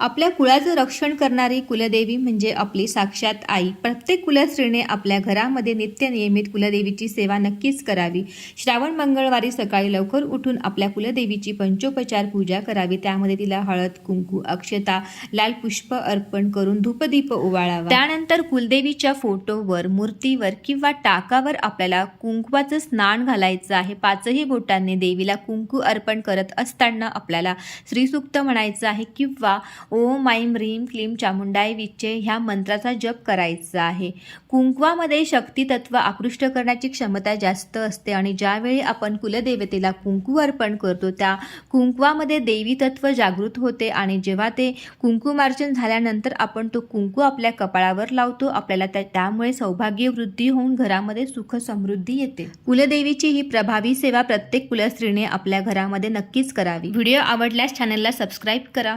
आपल्या कुळाचं रक्षण करणारी कुलदेवी म्हणजे आपली साक्षात आई. प्रत्येक कुलस्त्रीने आपल्या घरामध्ये नित्य नियमित कुलदेवीची सेवा नक्कीच करावी. श्रावण मंगळवारी सकाळी लवकर उठून आपल्या कुलदेवीची पंचोपचार पूजा करावी. त्यामध्ये तिला हळद कुंकू अक्षता लाल पुष्प अर्पण करून धूपदीप ओवाळावा त्यानंतर कुलदेवीच्या फोटोवर मूर्तीवर किंवा टाकावर आपल्याला कुंकवाचं स्नान घालायचं आहे. पाचही बोटांनी देवीला कुंकू अर्पण करत असताना आपल्याला श्रीसुक्त म्हणायचं आहे किंवा ओम ऐं ह्रीम क्लीम चामुंडाय विच्चे ह्या मंत्राचा जप करायचा आहे. कुंकवामध्ये शक्ती तत्व आकृष्ट करण्याची क्षमता जास्त असते आणि ज्यावेळी आपण कुलदेवतेला कुंकू अर्पण करतो त्या कुंकवामध्ये देवी तत्व जागृत होते आणि जेव्हा ते कुंकुमार्चन झाल्यानंतर आपण तो कुंकू आपल्या कपाळावर लावतो आपल्याला त्या त्यामुळे सौभाग्य वृद्धी होऊन घरामध्ये सुख समृद्धी येते. कुलदेवीची ही प्रभावी सेवा प्रत्येक कुलस्त्रीने आपल्या घरामध्ये नक्कीच करावी. व्हिडिओ आवडल्यास चॅनलला सबस्क्राईब करा.